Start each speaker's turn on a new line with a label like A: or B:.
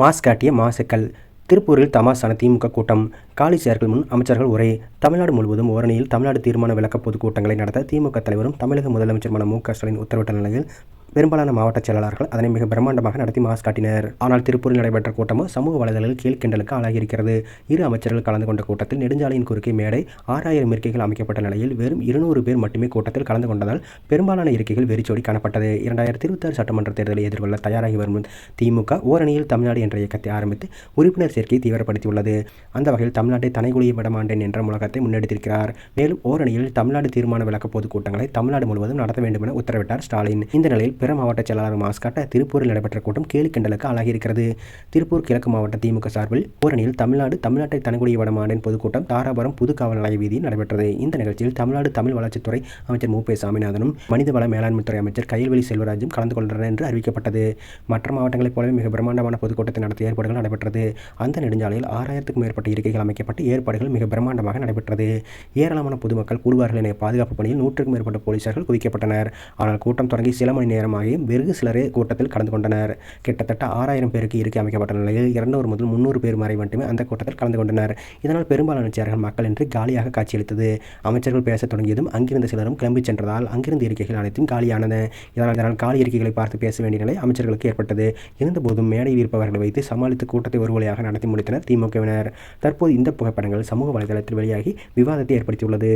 A: Mass காட்டிய மாசுக்கள். திருப்பூரில் தமாசான திமுக கூட்டம். காலி சேர்கள் முன் அமைச்சர்கள் உரை. தமிழ்நாடு முழுவதும் ஓரணியில் தமிழ்நாடு தீர்மான விளக்க பொதுக்கூட்டங்களை நடத்த திமுக தலைவரும் தமிழக முதலமைச்சருமான மு க ஸ்டாலின் உத்தரவிட்ட நிலையில் பெரும்பாலான மாவட்ட செயலாளர்கள் அதனை மிக பிரம்மாண்டமாக நடத்தி மாஸ் காட்டினர். ஆனால் திருப்பூரில் நடைபெற்ற கூட்டமோ சமூக வலைதளங்களில் கீழ்கிண்டலுக்கு ஆளாகியிருக்கிறது. இரு அமைச்சர்கள் கலந்து கொண்ட கூட்டத்தில் நெடுஞ்சாலையின் குறுக்கே மேடை ஆறாயிரம் இருக்கைகள் அமைக்கப்பட்ட நிலையில் வெறும் இருநூறு பேர் மட்டுமே கூட்டத்தில் கலந்து கொண்டதால் பெரும்பாலான இருக்கைகள் வெறிச்சோடி காணப்பட்டது. இரண்டாயிரத்தி இருபத்தாறு சட்டமன்ற தேர்தலை எதிர்கொள்ள தயாராகி வரும் திமுக ஓரணியில் தமிழ்நாடு என்ற இயக்கத்தை ஆரம்பித்து உறுப்பினர் சேர்க்கையை தீவிரப்படுத்தியுள்ளது. அந்த வகையில் தமிழ்நாட்டை தனைகுலிய விடமாண்டேன் என்ற முழக்கத்தை முன்னெடுத்திருக்கிறார். மேலும் ஓரணியில் தமிழ்நாடு தீர்மான விளக்க பொதுக்கூட்டங்களை தமிழ்நாடு முழுவதும் நடத்த வேண்டும் என உத்தரவிட்டார் ஸ்டாலின். இந்த நிலையில் பிற மாவட்ட செயலாளர் மாஸ்காட்ட திருப்பூரில் நடைபெற்ற கூட்டம் கேலி கிண்டலுக்கு ஆளாகியிருக்கிறது. திருப்பூர் கிழக்கு மாவட்ட திமுக சார்பில் ஓரணியில் தமிழ்நாடு தமிழ்நாட்டை தனக்குடிய வடமாண்டின் பொதுக்கூட்டம் தாராபுரம் புதுக்காவல் நிலைய வீதியில் நடைபெற்றது. இந்த நிகழ்ச்சியில் தமிழ்நாடு தமிழ் வளர்ச்சித்துறை அமைச்சர் மு. பே. சாமிநாதனும் மனிதவள மேலாண்மைத்துறை அமைச்சர் கையல்வெளி செல்வராஜும் கலந்து கொண்டனர் என்று அறிவிக்கப்பட்டது. மற்ற மாவட்டங்களைப் போலவே மிக பிரம்மாண்டமான பொதுக்கூட்டத்தை நடத்திய ஏற்பாடுகள் நடைபெற்றது. அந்த நெடுஞ்சாலையில் ஆறாயிரத்துக்கும் மேற்பட்ட இருக்கைகள் அமைக்கப்பட்டு ஏற்பாடுகள் மிக பிரம்மாண்டமாக நடைபெற்றது. ஏராளமான பொதுமக்கள் கூடுவார்கள் என பாதுகாப்பு பணியில் நூற்றுக்கும் மேற்பட்ட போலீசார்கள் குவிக்கப்பட்டனர். ஆனால் கூட்டம் தொடங்கி சில மணி நேரம் நேரமாகியும் வெகு சிலரே கூட்டத்தில் கலந்து கொண்டனர். கிட்டத்தட்ட ஆறாயிரம் பேருக்கு இருக்கை அமைக்கப்பட்ட நிலையில் இரநூறு முதல் முந்நூறு பேர் வரை மட்டுமே அந்த கூட்டத்தில் கலந்து கொண்டனர். இதனால் பெரும்பாலான சேர்கள் மக்கள் என்று காலியாக காட்சியளித்தது. அமைச்சர்கள் பேசத் தொடங்கியதும் அங்கிருந்த சிலரும் கிளம்பி சென்றதால் அங்கிருந்த இருக்கைகள் அனைத்தும் காலியானது இதனால் இதனால் காலி இருக்கைகளை பார்த்து பேச வேண்டிய நிலை அமைச்சர்களுக்கு ஏற்பட்டது. இருந்தபோதும் மேடையில் இருப்பவர்களை வைத்து சமாளித்து கூட்டத்தை ஒரு வழியாக நடத்தி முடித்தனர் திமுகவினர். தற்போது இந்த புகைப்படங்கள் சமூக வலைதளத்தில் வெளியாகி விவாதத்தை ஏற்படுத்தியுள்ளது.